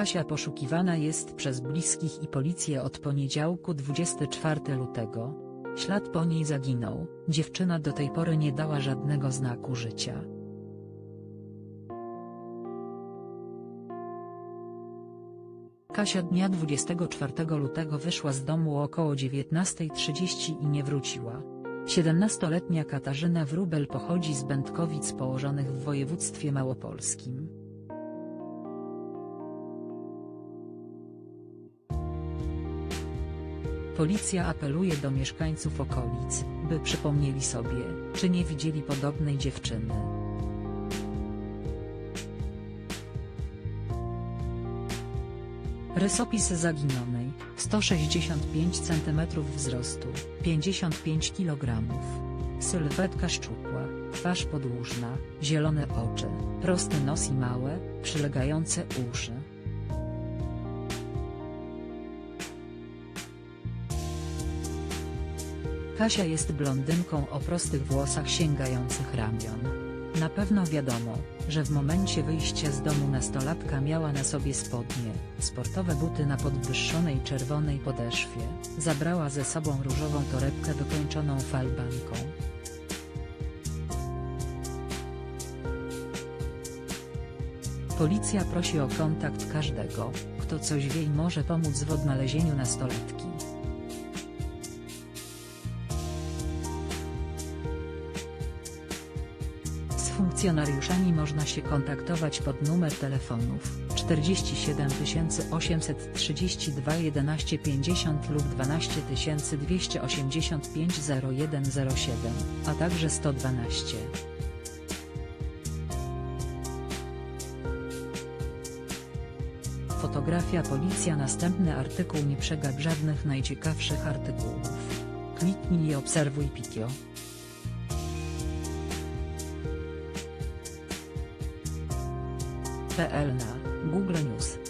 Kasia poszukiwana jest przez bliskich i policję od poniedziałku 24 lutego. Ślad po niej zaginął, dziewczyna do tej pory nie dała żadnego znaku życia. Kasia dnia 24 lutego wyszła z domu około 19.30 i nie wróciła. 17-letnia Katarzyna Wróbel pochodzi z Będkowic położonych w województwie małopolskim. Policja apeluje do mieszkańców okolic, by przypomnieli sobie, czy nie widzieli podobnej dziewczyny. Rysopis zaginionej, 165 cm wzrostu, 55 kg. Sylwetka szczupła, twarz podłużna, zielone oczy, prosty nos i małe, przylegające uszy. Kasia jest blondynką o prostych włosach sięgających ramion. Na pewno wiadomo, że w momencie wyjścia z domu nastolatka miała na sobie spodnie, sportowe buty na podwyższonej czerwonej podeszwie, zabrała ze sobą różową torebkę wykończoną falbanką. Policja prosi o kontakt każdego, kto coś wie i może pomóc w odnalezieniu nastolatki. Funkcjonariuszami można się kontaktować pod numer telefonów 47 832 11 50 lub 12 285 0107, a także 112. Fotografia Policja Następny artykuł Nie przegap żadnych najciekawszych artykułów. Kliknij i obserwuj Pikio. PL na Google News